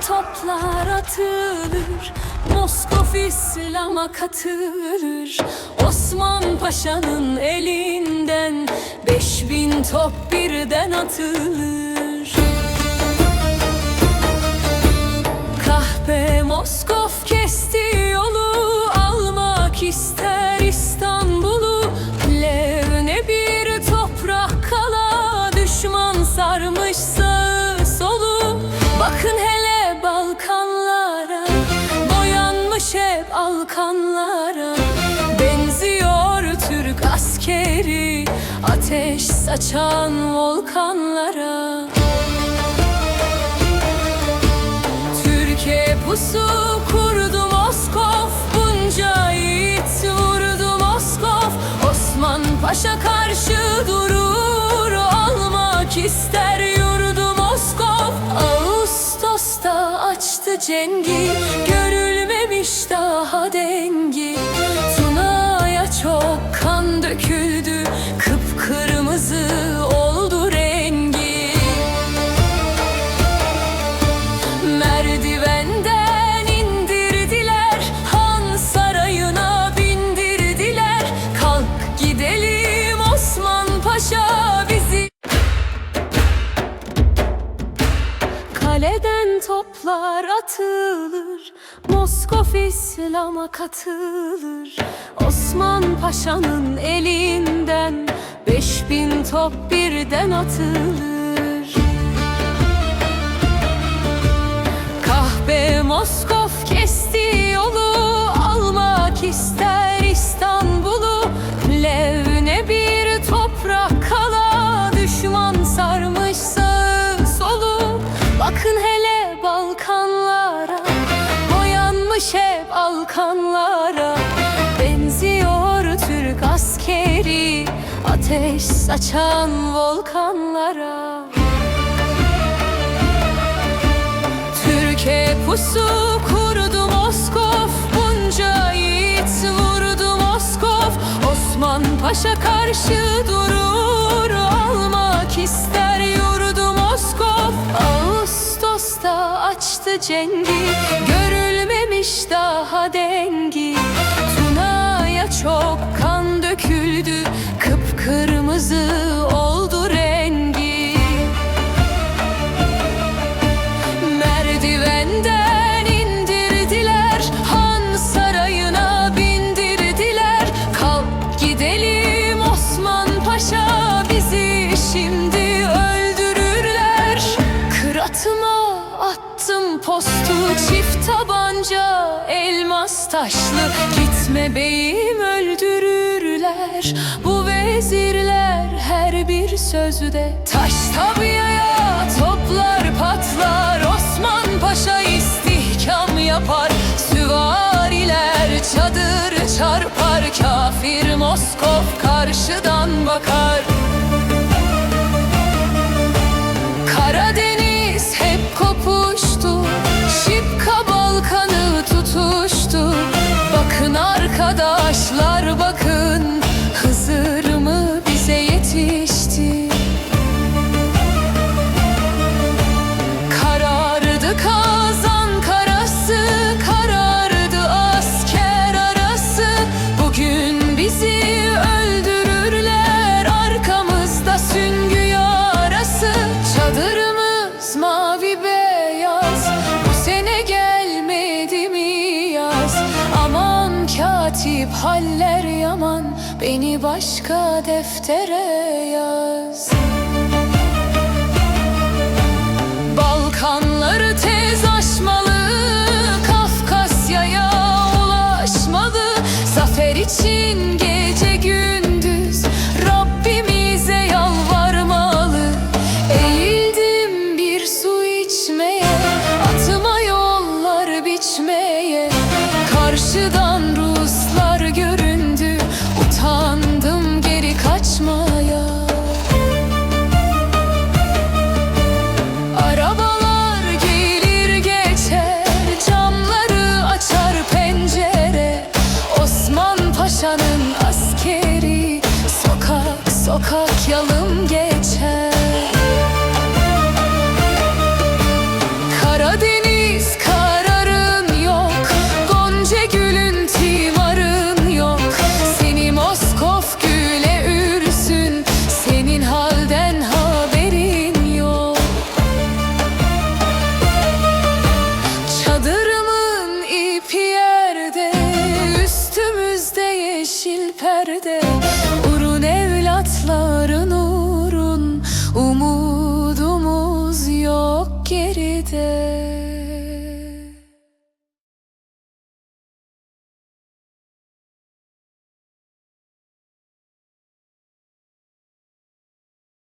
toplar atılır. Moskov İslam'a katılır. Osman Paşa'nın elinden Beş bin top birden atılır. Kahpe Moskov Ateş saçan volkanlara. Türkiye pusu kurdu Moskov Bunca yiğit vurdu Moskov. Osman Paşa karşı durur Almak ister yurdu Moskov. Ağustos'ta açtı cengi Görülmemiş daha dengi. Tuna'ya çok kan döküldü toplar atılır. Moskov İslam'a katılır. Osman Paşa'nın elinden Beş bin top birden atılır. Kahpe Moskov Ateş saçan volkanlara. Türkiye pusu kurdu Moskov Bunca yiğit vurdu Moskov. Osman Paşa karşı durur Almak ister yurdu Moskov. Ağustos'ta açtı cengi Görülmemiş daha dengi. Tuna'ya çok kan döküldü attım postu Çift tabanca elmas taşlı. Gitme beyim öldürürler. Bu vezirler her bir sözde. Taş tabiaya toplar patlar. Osman Paşa istihkam yapar. Süvariler çadır çarpar. Kafir Moskov karşıdan bakar katip haller yaman Beni başka deftere yaz Sokak yalım geçer. Karadeniz kararın yok. Gonca gülün timarın yok. Seni Moskov güle ürsün. Senin halden haberin yok. Çadırımın ipi yerde Üstümüzde yeşil perde. there